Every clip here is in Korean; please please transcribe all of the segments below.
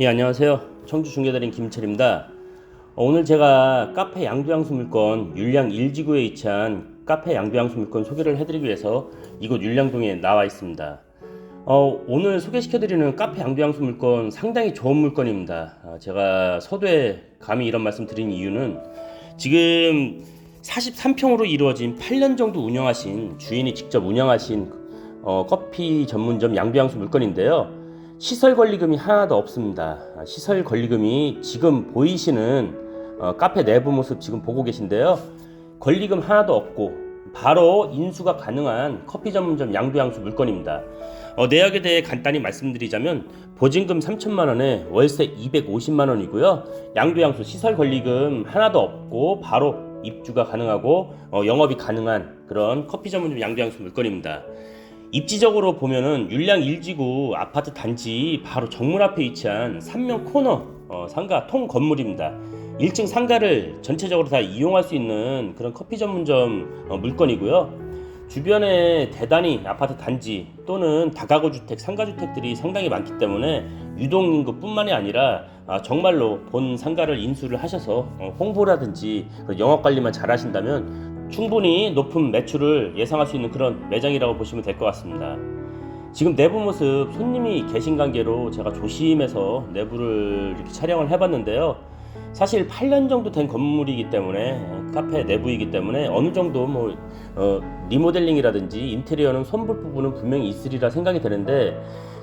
예, 안녕하세요. 청주 중개달인 김철입니다. 어, 오늘 제가 카페 양두향수 물건 율량 1지구에 위치한 카페 양두향수 물건 소개를 해드리기 위해서 이곳 율량동에 나와 있습니다. 어, 오늘 소개시켜드리는 카페 양두향수 물건 상당히 좋은 물건입니다. 아, 제가 서두에 감히 이런 말씀 드린 이유는 지금 43평으로 이루어진 8년 정도 운영하신 주인이 직접 운영하신 어, 커피 전문점 양두향수 물건인데요. 시설 권리금이 하나도 없습니다. 아, 시설 권리금이 지금 보이시는 어, 카페 내부 모습 지금 보고 계신데요. 권리금 하나도 없고 바로 인수가 가능한 커피 전문점 양두향수 물건입니다. 어, 내역에 대해 간단히 말씀드리자면 보증금 3천만 원에 월세 250만 원이고요. 양두향수 시설 권리금 하나도 없고 바로 입주가 가능하고 어, 영업이 가능한 그런 커피 전문점 양두향수 물건입니다. 입지적으로 보면은 율량 1지구 아파트 단지 바로 정문 앞에 위치한 삼면 코너 어, 상가 통 건물입니다. 1층 상가를 전체적으로 다 이용할 수 있는 그런 커피 전문점 어, 물건이고요. 주변에 대단히 아파트 단지 또는 다가구 주택, 상가 주택들이 상당히 많기 때문에 유동 인구뿐만이 아니라 아, 정말로 본 상가를 인수를 하셔서 어, 홍보라든지 그 영업 관리만 잘 하신다면 충분히 높은 매출을 예상할 수 있는 그런 매장이라고 보시면 될 것 같습니다. 지금 내부 모습 손님이 계신 관계로 제가 조심해서 내부를 이렇게 촬영을 해봤는데요. 사실 8년 정도 된 건물이기 때문에 카페 내부이기 때문에 어느 정도 뭐 어, 리모델링이라든지 인테리어는 손볼 부분은 분명히 있으리라 생각이 되는데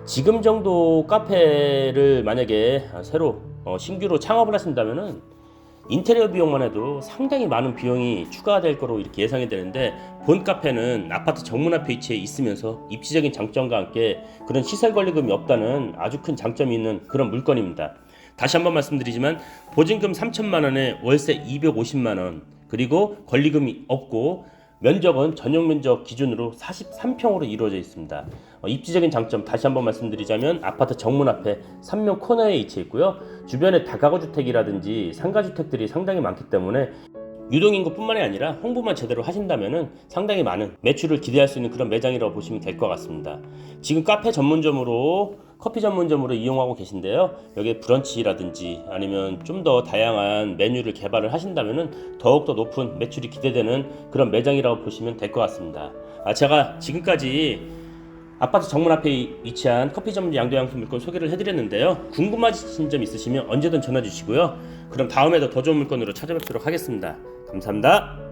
지금 정도 카페를 만약에 새로 어, 신규로 창업을 하신다면은 인테리어 비용만 해도 상당히 많은 비용이 추가될 거로 이렇게 예상이 되는데 본 카페는 아파트 정문 앞에 위치해 있으면서 입지적인 장점과 함께 그런 시설 권리금이 없다는 아주 큰 장점이 있는 그런 물건입니다. 다시 한번 말씀드리지만 보증금 3천만 원에 월세 250만 원 그리고 권리금이 없고 면적은 전용 면적 기준으로 43평으로 이루어져 있습니다. 어, 입지적인 장점 다시 한번 말씀드리자면 아파트 정문 앞에 3면 코너에 위치해 있고요. 주변에 다가구 주택이라든지 상가 주택들이 상당히 많기 때문에 유동인구뿐만이 아니라 홍보만 제대로 하신다면은 상당히 많은 매출을 기대할 수 있는 그런 매장이라고 보시면 될 것 같습니다. 지금 카페 전문점으로 커피 전문점으로 이용하고 계신데요. 여기에 브런치라든지 아니면 좀 더 다양한 메뉴를 개발을 하신다면은 더욱더 높은 매출이 기대되는 그런 매장이라고 보시면 될 것 같습니다. 아, 제가 지금까지 아파트 정문 앞에 위치한 커피 전문 양도양수 물건 소개를 해드렸는데요. 궁금하신 점 있으시면 언제든 전화 주시고요. 그럼 다음에도 더 좋은 물건으로 찾아뵙도록 하겠습니다. 감사합니다.